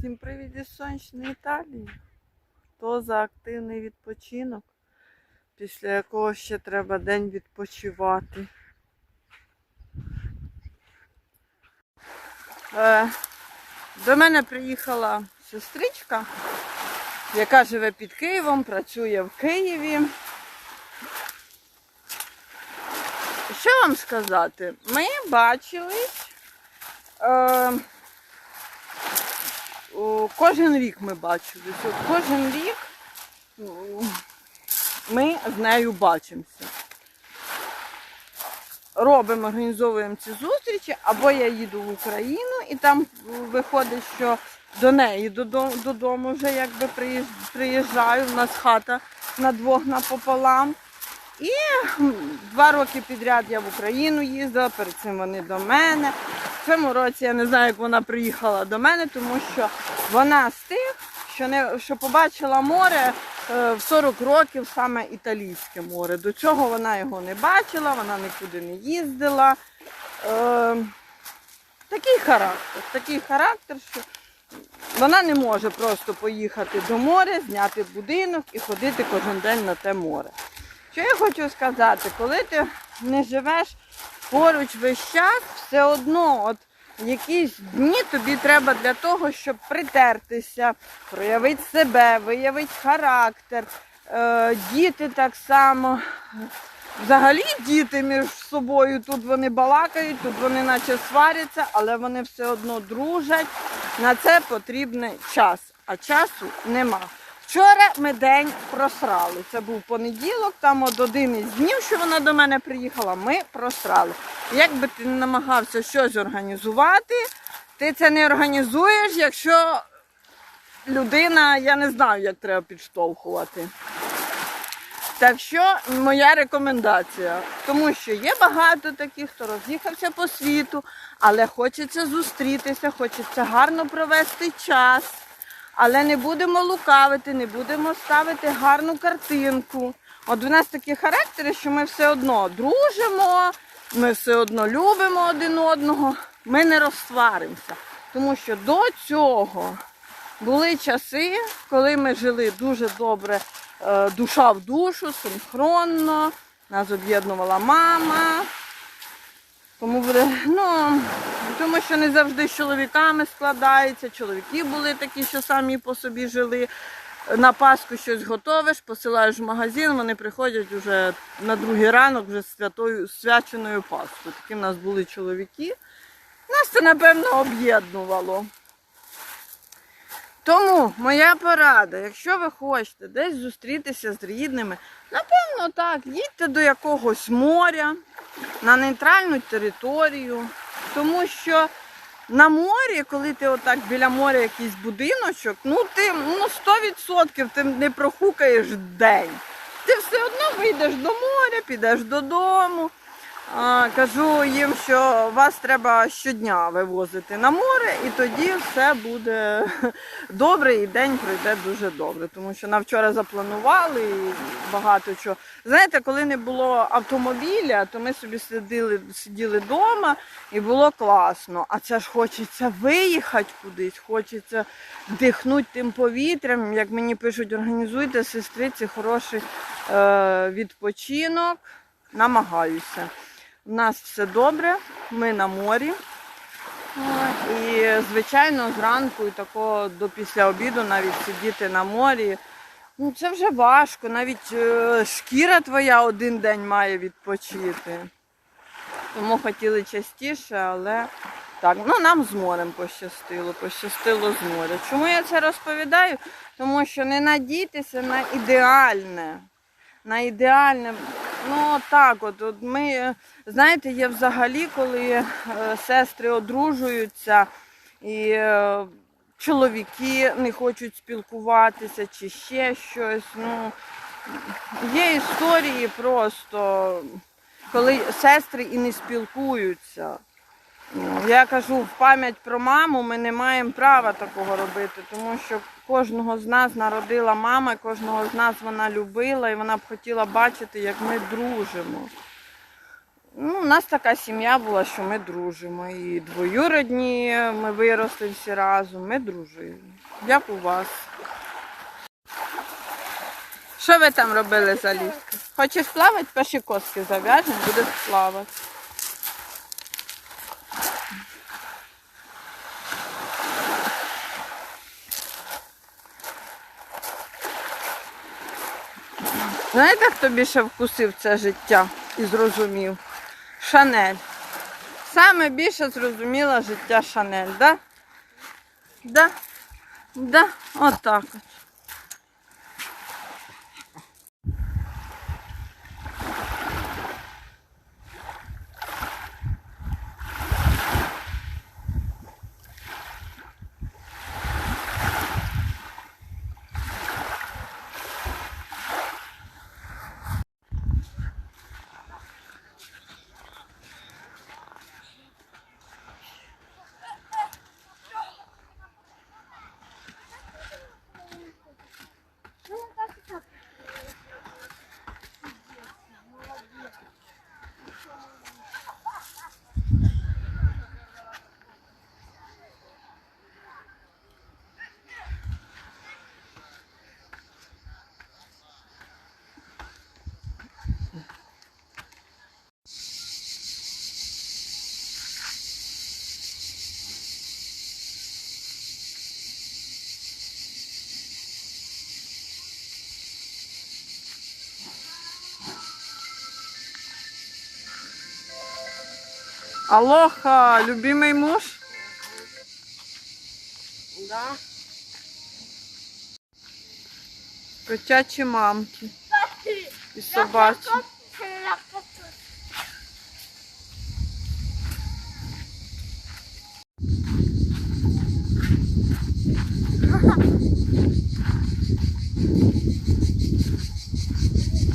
Всім привіт із сонячної Італії. Хто за активний відпочинок, після якого ще треба день відпочивати. Е, до мене приїхала сестричка, яка живе під Києвом, працює в Києві. Що вам сказати? Ми бачились. Кожен рік ми бачились. От кожен рік м, ми з нею бачимося. Робимо, організовуємо ці зустрічі, або я їду в Україну і там виходить, що до неї додому вже якби приїжджаю. У нас хата на двох напополам. І два роки підряд я в Україну їздила, перед цим вони до мене. В цьому році я не знаю, як вона приїхала до мене, тому що вона з тих, що не що побачила море е, в 40 років саме італійське море. До цього вона його не бачила, вона нікуди не їздила. Е, такий характер, такий характер, що вона не може просто поїхати до моря, зняти будинок і ходити кожен день на те море. Що я хочу сказати, коли ти не живеш поруч весь час, все одно от якісь дні тобі треба для того, щоб притертися, проявити себе, виявити характер. Е, діти так само. Взагалі діти між собою тут вони балакають, тут вони наче сваряться, але вони все одно дружать. На це потрібний час, а часу нема. Вчора ми день просрали. Це був понеділок, там от один із днів, що вона до мене приїхала, ми просрали. Як би ти не намагався щось організувати, ти це не організуєш, якщо людина, я не знаю, як треба підштовхувати. Так що моя рекомендація, тому що є багато таких, хто роз'їхався по світу, але хочеться зустрітися, хочеться гарно провести час. Але не будемо лукавити, не будемо ставити гарну картинку. От у нас такі характери, що ми все одно дружимо, ми все одно любимо один одного, ми не розсваримося. Тому що до цього були часи, коли ми жили дуже добре, е, душа в душу, синхронно, нас об'єднувала мама. Тому буде, ну, тому що не завжди з чоловіками складається. Чоловіки були такі, що самі по собі жили. На Пасху щось готовиш, посилаєш в магазин, вони приходять вже на другий ранок вже з святою свяченою Пасхою. Такі в нас були чоловіки. Нас це, напевно, об'єднувало. Тому моя порада, якщо ви хочете десь зустрітися з рідними, напевно, так, їдьте до якогось моря, на нейтральну територію. Тому що на морі, коли ти отак біля моря якийсь будиночок, ну ти ну, 100% ти не прохукаєш день. Ти все одно вийдеш до моря, підеш додому. Кажу їм, що вас треба щодня вивозити на море, і тоді все буде добре, і день пройде дуже добре. Тому що на вчора запланували багато чого. Знаєте, коли не було автомобіля, то ми собі сиділи, сиділи вдома і було класно. А це ж хочеться виїхати кудись, хочеться дихнути тим повітрям. Як мені пишуть, організуйте сестриці хороший е, відпочинок. Намагаюся. У нас все добре, ми на морі. І, звичайно, зранку і такого до після обіду навіть сидіти на морі. Ну, це вже важко. Навіть е, шкіра твоя один день має відпочити. Тому хотіли частіше, але так, ну нам з морем пощастило, пощастило з моря. Чому я це розповідаю? Тому що не надійтеся на ідеальне. На ідеальне, ну так, от, от ми, е, знаєте, є взагалі, коли е, сестри одружуються і е, чоловіки не хочуть спілкуватися чи ще щось. Ну, є історії просто, коли сестри і не спілкуються. Ну, Я кажу, в пам'ять про маму ми не маємо права такого робити, тому що кожного з нас народила мама, кожного з нас вона любила і вона б хотіла бачити, як ми дружимо. Ну, у нас така сім'я була, що ми дружимо. І двоюродні, ми виросли всі разом, ми дружили. Як у вас? Що ви там робили за ліска? Хочеш плавати? Перші коски зав'яжемо, будеш плавати. Знаєте, хто більше вкусив це життя і зрозумів? Шанель. Саме більше зрозуміла життя Шанель, да? Да? Да? Отак от. Алоха, любимий муж? Да. Котячі мамки і собачі.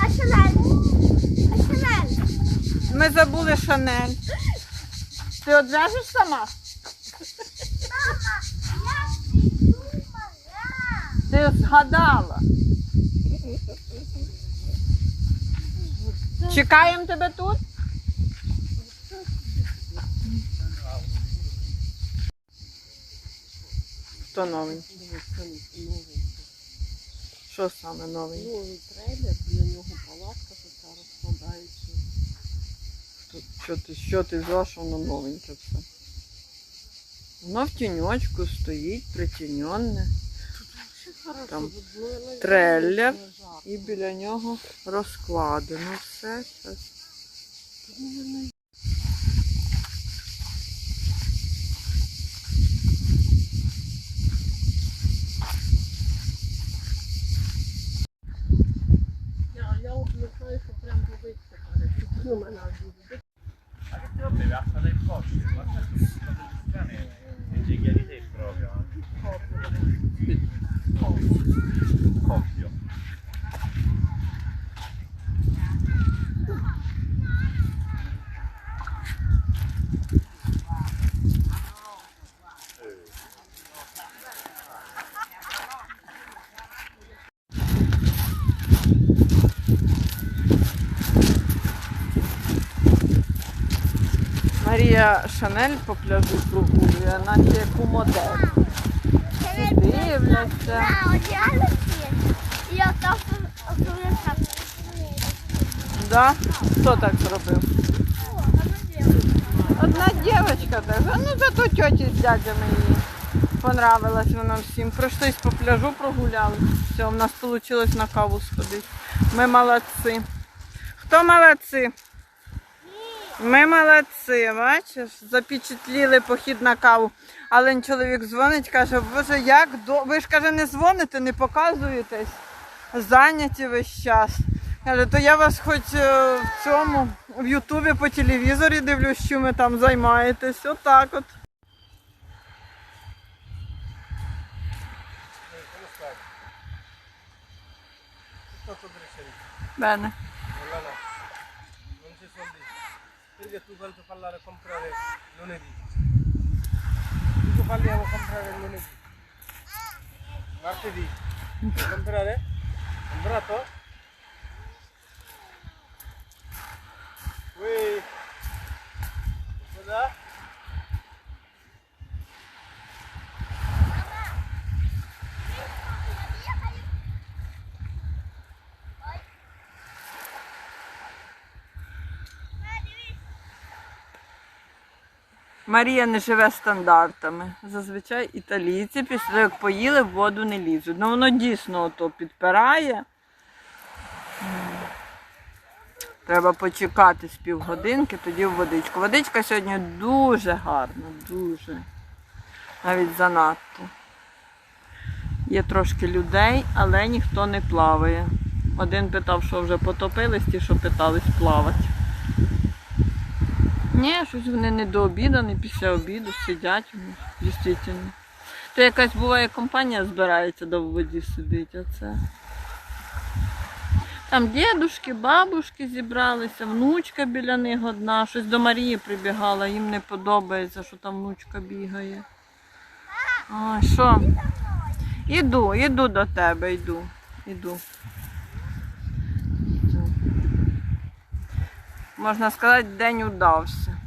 А Шанель? А Ми забули Шанель. Ти одв'яжеш сама? Мама, я придумала. Ти згадала. Чекаємо тебе тут? Хто новий? Що саме новий? Новий трейлер, для нього палатка така розкладається. Тут Що ти, що ти взяла, що воно новеньке все? Воно в тіньочку стоїть, притіньонне. Там трейлер. І біля нього розкладено все. Щас. Oh, shit. Марія Шанель по пляжу прогулює, наче яку модель. Всі дивляться. Да, я так Да? Хто так зробив? Одна дівчинка така. Ну зато тьоті з дядями їй понравилась вона всім. Пройшлись по пляжу, прогуляли. Все, у нас вийшло на каву сходити. Ми молодці. Хто молодці? Ми молодці, бачиш, запечатліли похід на каву. Але чоловік дзвонить, каже, боже, як до... ви ж каже, не дзвоните, не показуєтесь. Зайняті весь час. Каже, то я вас хоч е, в цьому, в Ютубі по телевізорі дивлюсь, що ви там займаєтесь. Отак от. Бене. যে তুফান তুফান লারে কম্পিউটারে লোনে দিই তুফান লিয়ে কম্পিউটারে লোনে দিই মারতে দিই কম্পিউটারে। আমরা তো। ওই। দাদা Марія не живе стандартами. Зазвичай італійці після як поїли, в воду не лізуть. Ну воно дійсно ото підпирає. Треба почекати з півгодинки, тоді в водичку. Водичка сьогодні дуже гарна, дуже. Навіть занадто. Є трошки людей, але ніхто не плаває. Один питав, що вже потопились, ті, що питались плавати. Ні, щось вони не до обіду, не після обіду сидять. ну, Дійсно. То якась буває компанія збирається до воді сидить, а це. Там дідушки, бабушки зібралися, внучка біля них одна, щось до Марії прибігала, їм не подобається, що там внучка бігає. А, що? Іду, іду до тебе, йду. Іду. Можна сказати, день удався.